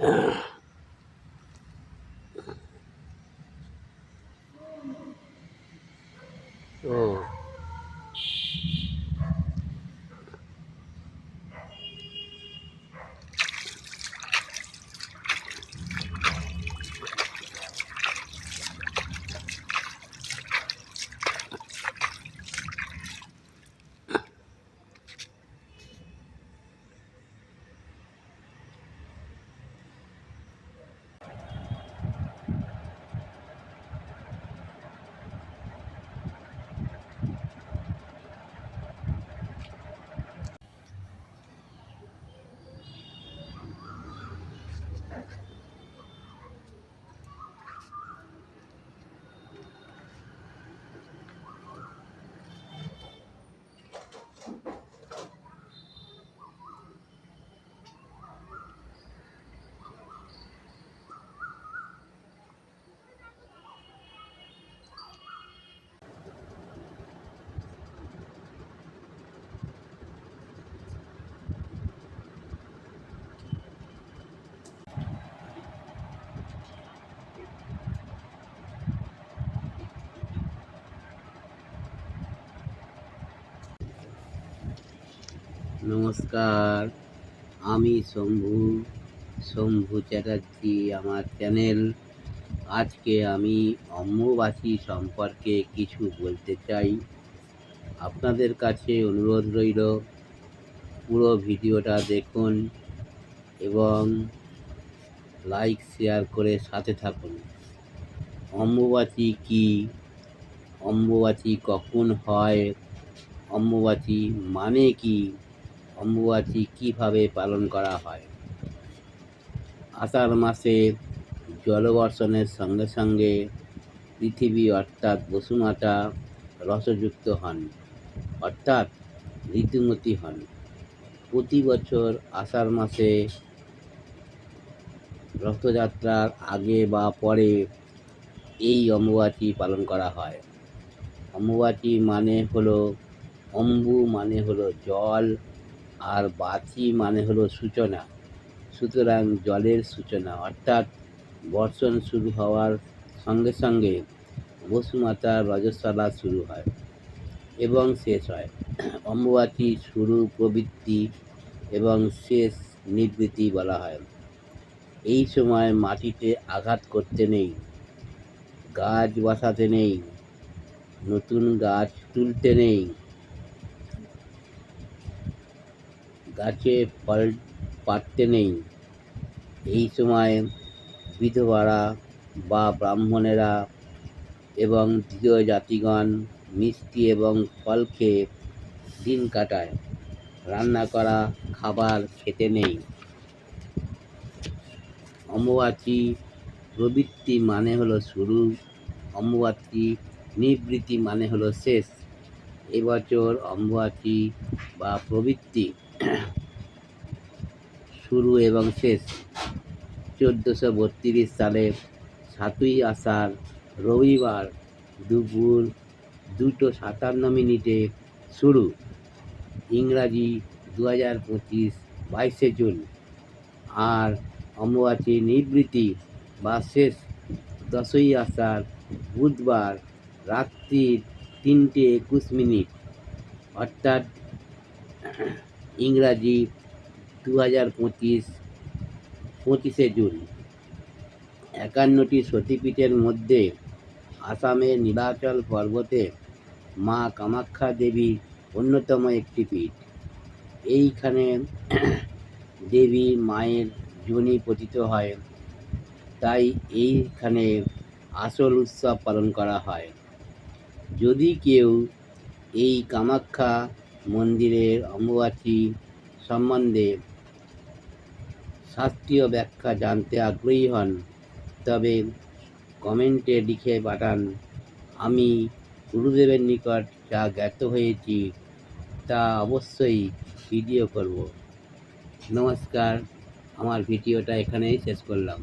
Ugh. নমস্কার। আমি শম্ভু শম্ভু চ্যাটার্জি, আমার চ্যানেল। আজকে আমি অম্বুবাচী সম্পর্কে কিছু বলতে চাই। আপনাদের কাছে অনুরোধ রইল, পুরো ভিডিওটা দেখুন এবং লাইক, শেয়ার করে সাথে থাকুন। অম্বুবাচী কি? অম্বুবাচী কখন হয়? অম্বুবাচী মানে কি? অম্বুবাচী কীভাবে পালন করা হয়? আষাঢ় মাসে জলবর্ষণের সঙ্গে সঙ্গে পৃথিবী অর্থাৎ বসুমাতা রসযুক্ত হন, অর্থাৎ ঋতুমতী হন। প্রতি বছর আষাঢ় মাসে রথযাত্রার আগে বা পরে এই অম্বুবাচী পালন করা হয়। অম্বুবাচী মানে হলো, অম্বু মানে হলো জল আর বাচি মানে হলো সূচনা। সুতরাং জলের সূচনা, অর্থাৎ বর্ষণ শুরু হওয়ার সঙ্গে সঙ্গে বসুমাতার রজস্বলা শুরু হয় এবং শেষ হয়। অম্বুবাচী শুরু প্রবৃত্তি এবং শেষ নিবৃত্তি বলা হয়। এই সময় মাটিতে আঘাত করতে নেই, গাছ বসাতে নেই, নতুন গাছ তুলতে নেই গাছে ফল পাড়তে নেই। এই সময় বিধবারা বা ব্রাহ্মণেরা এবং দ্বিতীয় জাতিগণ মিষ্টি এবং ফল খেয়ে দিন কাটায়। রান্না করা, খাবার খেতে নেই। অম্বুবাচী প্রবৃত্তি মানে হলো শুরু, অম্বুবাচী নিবৃত্তি মানে হলো শেষ। এবছর অম্বুবাচী বা প্রবৃত্তি শুরু এবং শেষ। চোদ্দোশো বত্রিশ সালে সাতই আষাঢ় রবিবার দুপুর দুটো সাতান্ন মিনিটে শুরু। ইংরাজি দু হাজার পঁচিশ বাইশে জুন। আর অম্বুবাচী নিবৃত্তি বা শেষ দশই আষাঢ় বুধবার রাত্রির তিনটে একুশ মিনিট। অর্থাৎ ইংরাজি দু হাজার পঁচিশ, পঁচিশে জুন। একান্নটি সতীপীঠের মধ্যে আসামের নীলাচল পর্বতে মা কামাখ্যা দেবীর অন্যতম একটি পীঠ। এইখানে দেবী মায়ের যোনি পতিত হয়। তাই এইখানে আসল উৎসব পালন করা হয়। যদি কেউ এই কামাখ্যা মন্দিরের অম্বুবাচী সম্বন্ধে শাস্ত্রীয় ব্যাখ্যা জানতে আগ্রহী হন। তবে কমেন্টে লিখে পাঠান, আমি গুরুদেবের নিকট যা জ্ঞাত হয়েছি তা অবশ্যই ভিডিও করব। নমস্কার, আমার ভিডিওটা এখানেই শেষ করলাম।